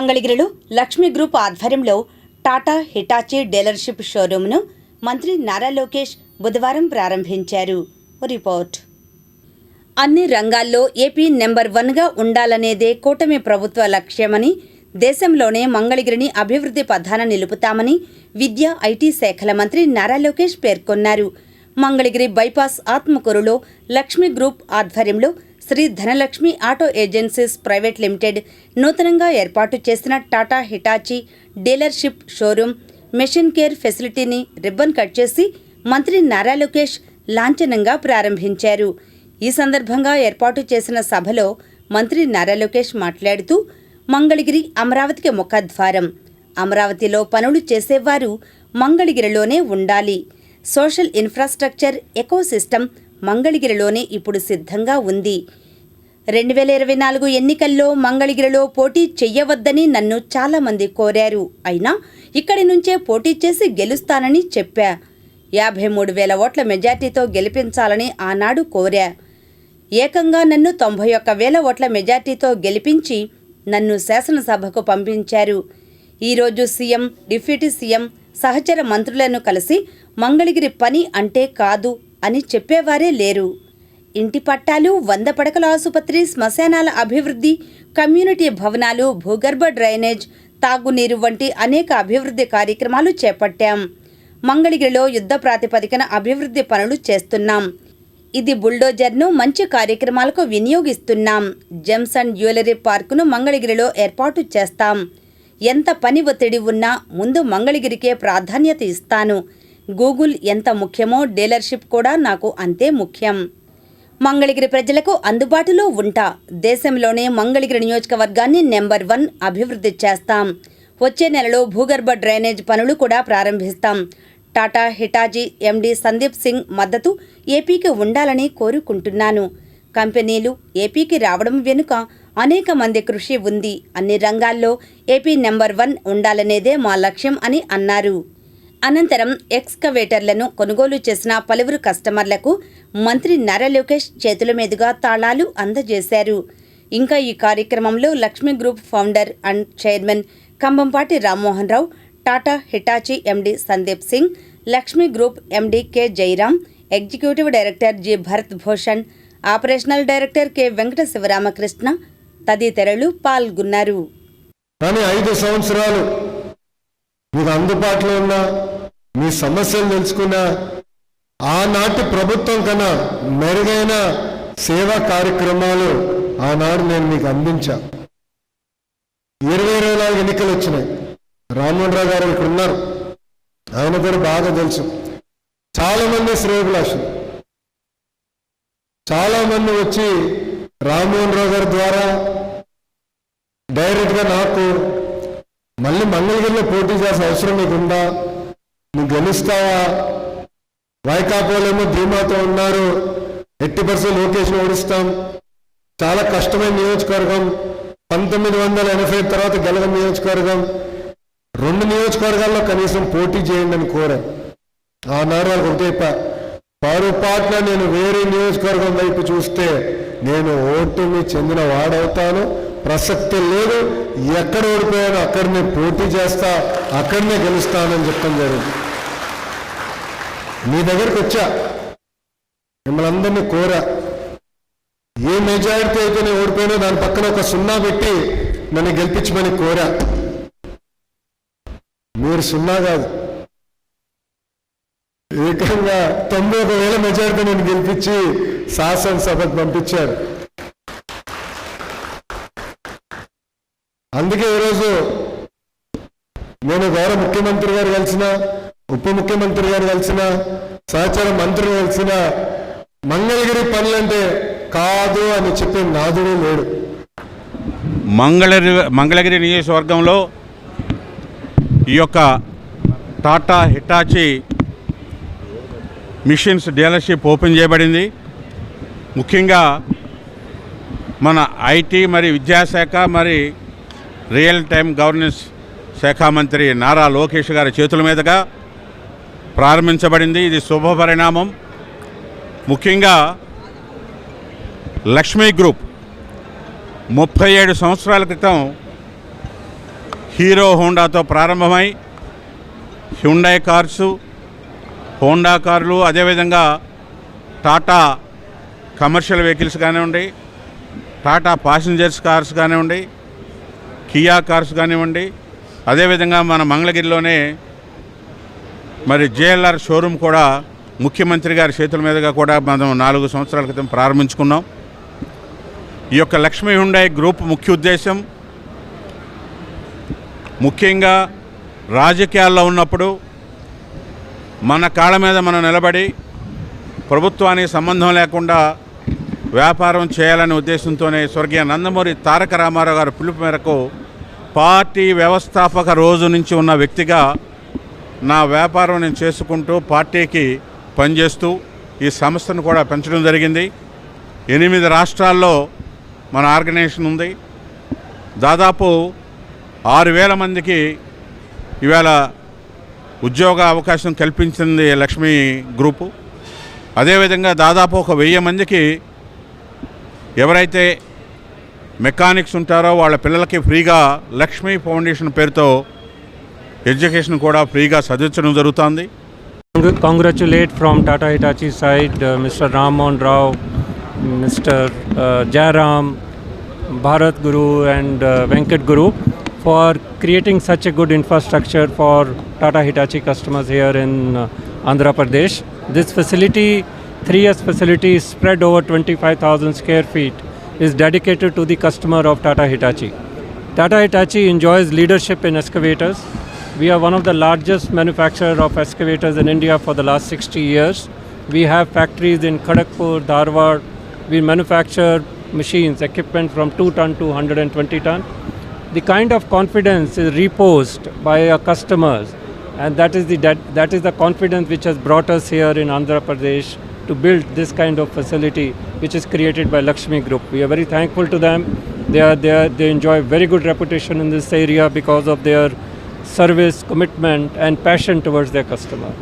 మంగళగిరిలో లక్ష్మీ గ్రూప్ ఆధ్వర్యంలో Tata Hitachi dealership షోరూంను మంత్రి నారా లోకేష్ బుధవారం ప్రారంభించారు. రిపోర్ట్. అన్ని రంగాల్లో ఏపీ నెంబర్ వన్గా ఉండాలనేదే కూటమి ప్రభుత్వ లక్ష్యమని దేశంలోనే మంగళగిరిని అభివృద్ధి పథాన నిలుపుతామని విద్యా ఐటీ శాఖల మంత్రి నారా లోకేష్ పేర్కొన్నారు. మంగళగిరి బైపాస్ ఆత్మకూరులో లక్ష్మీ గ్రూప్ ఆధ్వర్యంలో Shri Dhanalakshmi auto agencies private limited నూతనంగా ఏర్పాటు చేసిన Tata Hitachi dealership showroom machine care ఫెసిలిటీని ribbon cut చేసి మంత్రి నారా లోకేష్ లాంఛనంగా ప్రారంభించారు. ఈ సందర్భంగా ఏర్పాటు చేసిన సభలో మంత్రి నారా లోకేష్ మాట్లాడుతూ మంగళగిరి అమరావతికి ముఖద్వారం. అమరావతిలో పనులు చేసేవారు మంగళగిరిలోనే ఉండాలి. సోషల్ ఇన్ఫ్రాస్ట్రక్చర్ ఎకోసిస్టమ్ మంగళగిరిలోనే ఇప్పుడు సిద్ధంగా ఉంది. రెండు వేల ఇరవై నాలుగు ఎన్నికల్లో మంగళగిరిలో పోటీ చెయ్యవద్దని నన్ను చాలామంది కోరారు. అయినా ఇక్కడి నుంచే పోటీ చేసి గెలుస్తానని చెప్పా. యాభై మూడు వేల ఓట్ల మెజార్టీతో గెలిపించాలని ఆనాడు కోరా. ఏకంగా నన్ను తొంభై ఒక్క వేల ఓట్ల మెజార్టీతో గెలిపించి నన్ను శాసనసభకు పంపించారు. ఈరోజు సీఎం డిప్యూటీ సీఎం సహచర మంత్రులను కలిసి మంగళగిరి పని అంటే కాదు అని చెప్పేవారే లేరు. ఇంటి పట్టాలు వంద పడకల ఆసుపత్రి శ్మశానాల అభివృద్ధి కమ్యూనిటీ భవనాలు భూగర్భ డ్రైనేజ్ తాగునీరు వంటి అనేక అభివృద్ధి కార్యక్రమాలు చేపట్టాం. మంగళగిరిలో యుద్ధ ప్రాతిపదికన అభివృద్ధి పనులు చేస్తున్నాం. ఇది బుల్డోజర్ను మంచి కార్యక్రమాలకు వినియోగిస్తున్నాం. జెమ్స్ అండ్ జ్యువెలరీ పార్కును మంగళగిరిలో ఏర్పాటు చేస్తాం. ఎంత పని ఒత్తిడి ఉన్నా ముందు మంగళగిరికే ప్రాధాన్యత ఇస్తాను. గూగుల్ ఎంత ముఖ్యమో డీలర్షిప్ కూడా నాకు అంతే ముఖ్యం. మంగళగిరి ప్రజలకు అందుబాటులో ఉంటా. దేశంలోనే మంగళగిరి నియోజకవర్గాన్ని నెంబర్ వన్ అభివృద్ధి చేస్తాం. వచ్చే నెలలో భూగర్భ డ్రైనేజ్ పనులు కూడా ప్రారంభిస్తాం. టాటా హిటాజీ ఎండీ సందీప్ సింగ్ మద్దతు ఏపీకి ఉండాలని కోరుకుంటున్నాను. కంపెనీలు ఏపీకి రావడం వెనుక అనేక మంది కృషి ఉంది. అన్ని రంగాల్లో ఏపీ నెంబర్ వన్ ఉండాలనేదే మా లక్ష్యం అని అన్నారు. అనంతరం ఎక్స్కవేటర్లను కొనుగోలు చేసిన పలువురు కస్టమర్లకు మంత్రి నారా లోకేష్ చేతుల మీదుగా తాళాలు అందజేశారు. ఇంకా ఈ కార్యక్రమంలో Lakshmi group founder and chairman Kambampati Rammohan Rao Tata Hitachi MD Sandeep Singh Lakshmi group MD K Jairam executive director G Bharat Bhushan operational director K Venkata Sivaramakrishna తదితరులు పాల్గొన్నారు. ఐదు సంవత్సరాలు మీకు అందుబాటులో ఉన్న మీ సమస్యలు తెలుసుకున్న ఆనాటి ప్రభుత్వం కన్నా మెరుగైన సేవా కార్యక్రమాలు ఆనాడు నేను మీకు అందించా. ఇరవై ఇరవై నాలుగు ఎన్నికలు వచ్చినాయి. రామ్మోహన్ రావు గారు ఇక్కడ ఉన్నారు. ఆయన కూడా బాగా తెలుసు. చాలామంది శ్రేయభిలాషులు. వచ్చి రామ్మోహన్ రావు గారి ద్వారా డైరెక్ట్గా నాకు మళ్ళీ మంగళగిరిలో పోటీ చేసే అవసరం లేకుండా నువ్వు గెలుస్తావా? వైకాపోలేమో ధీమాతో ఉన్నారు. ఎట్టి పర్సెంట్ లోకేషన్ ఓడిస్తాం. చాలా కష్టమైన నియోజకవర్గం. పంతొమ్మిది వందల ఎనభై తర్వాత గెలగం నియోజకవర్గం. రెండు నియోజకవర్గాల్లో కనీసం పోటీ చేయండి అని కోరా. ఆనాడు వాళ్ళకి ఒకటే పొరపాటున నేను వేరే నియోజకవర్గం వైపు చూస్తే నేను ఓటుని చెందిన వాడవుతాను. ప్రసక్తి లేదు. ఎక్కడ ఓడిపోయానో అక్కడనే పోటీ చేస్తా అక్కడనే గెలుస్తానని చెప్పడం జరిగింది మీ దగ్గరికి వచ్చా? మిమ్మల్ని అందరినీ కోరా. ఏ మెజారిటీ అయితే నేను ఓడిపోయినా దాని పక్కన ఒక సున్నా పెట్టి నన్ను గెలిపించమని కోరా. మీరు సున్నా కాదు. ఏకంగా తొంభై ఒక వేల మెజారిటీ నేను గెలిపించి శాసనసభకు పంపించారు. అందుకే ఈరోజు నేను గౌరవ ముఖ్యమంత్రి గారు కలిసిన ఉప ముఖ్యమంత్రి గారు కలిసిన సహచర మంత్రులు కలిసిన మంగళగిరి పనులంటే కాదు అని చెప్పే నాదుడు లేడు. మంగళగిరి మంగళగిరి నియోజకవర్గంలో ఈ యొక్క Tata Hitachi machines dealership open చేయబడింది. ముఖ్యంగా మన ఐటీ మరి విద్యాశాఖ మరి రియల్ టైం గవర్నెన్స్ శాఖ మంత్రి నారా లోకేష్ గారి చేతుల మీదుగా ప్రారంభించబడింది. ఇది శుభ పరిణామం. ముఖ్యంగా లక్ష్మీ గ్రూప్ ముప్పై ఏడు సంవత్సరాల క్రితం హీరో హోండాతో ప్రారంభమై హ్యుండాయ్ కార్సు హోండా కార్లు అదేవిధంగా టాటా కమర్షియల్ వెహికల్స్ కానివ్వండి టాటా ప్యాసింజర్స్ కార్స్ కానివ్వండి కియా కార్స్ కానివ్వండి అదేవిధంగా మన మంగళగిరిలోనే మరి జేఎల్ఆర్ షోరూమ్ కూడా ముఖ్యమంత్రి గారి చేతుల మీదుగా కూడా మనం నాలుగు సంవత్సరాల క్రితం ప్రారంభించుకున్నాం. ఈ యొక్క లక్ష్మీ హుండాయ్ గ్రూప్ ముఖ్య ఉద్దేశం ముఖ్యంగా రాజకీయాల్లో ఉన్నప్పుడు మన కాళ్ళ మీద మనం నిలబడి ప్రభుత్వానికి సంబంధం లేకుండా వ్యాపారం చేయాలనే ఉద్దేశంతోనే స్వర్గీయ నందమూరి తారక రామారావు గారు పిలుపు మేరకు పార్టీ వ్యవస్థాపక రోజు నుంచి ఉన్న వ్యక్తిగా నా వ్యాపారం నేను చేసుకుంటూ పార్టీకి పనిచేస్తూ ఈ సంస్థను కూడా పెంచడం జరిగింది. ఎనిమిది రాష్ట్రాల్లో మన ఆర్గనైజేషన్ ఉంది. దాదాపు ఆరు వేల మందికి ఇవాళ ఉద్యోగ అవకాశం కల్పించింది లక్ష్మీ గ్రూపు. అదేవిధంగా దాదాపు ఒక వెయ్యి మందికి ఎవరైతే మెకానిక్స్ ఉంటారో వాళ్ళ పిల్లలకి ఫ్రీగా లక్ష్మీ ఫౌండేషన్ పేరుతో ఎడ్యుకేషన్ కూడా ఫ్రీగా సజెషన్ జరుగుతుంది. Congratulate from Tata Hitachi side mister Rammohan Rao mister Jayaram Bharat Guru and Venkat Guru for creating such a good infrastructure for Tata Hitachi customers here in Andhra Pradesh this facility three years facility, spread over 25,000 square feet, is dedicated to the customer of Tata Hitachi. Tata Hitachi enjoys leadership in excavators. We are one of the largest manufacturer of excavators in India for the last 60 years. We have factories in Kharagpur, Dharwad. We manufacture machines, equipment from 2 ton to 120 ton. The kind of confidence is reposed by our customers, and that is the that, that is the confidence which has brought us here in Andhra Pradesh to build this kind of facility, which is created by Lakshmi Group. We are very thankful to them. They are, they are, they enjoy very good reputation in this area because of their service, commitment, and passion towards their customer.